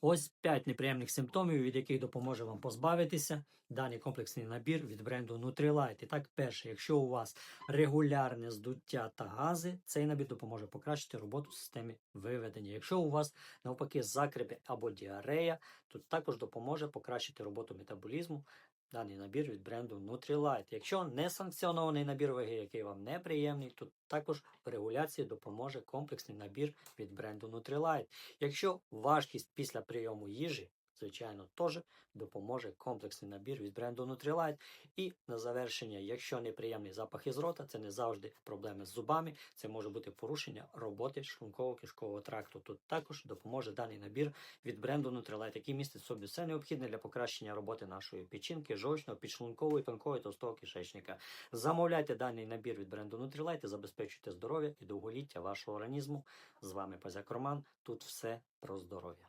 Ось 5 неприємних симптомів, від яких допоможе вам позбавитися даний комплексний набір від бренду Nutrilite. І так, перше, якщо у вас регулярне здуття та гази, цей набір допоможе покращити роботу в системі виведення. Якщо у вас навпаки закрепи або діарея, то також допоможе покращити роботу метаболізму. Даний набір від бренду Nutrilite. Якщо не санкціонований набір ваги, який вам неприємний, то також в регуляції допоможе комплексний набір від бренду Nutrilite. Якщо важкість після прийому їжі, звичайно, теж допоможе комплексний набір від бренду Nutrilite. І на завершення, якщо неприємний запах із рота, це не завжди проблеми з зубами, це може бути порушення роботи шлунково-кишкового тракту. Тут також допоможе даний набір від бренду Nutrilite, який містить в собі все необхідне для покращення роботи нашої печінки, жовчного, підшлункової, тонкого і товстого кишечника. Замовляйте даний набір від бренду Nutrilite забезпечуйте здоров'я і довголіття вашого організму. З вами Пазяк Роман. Тут все про здоров'я.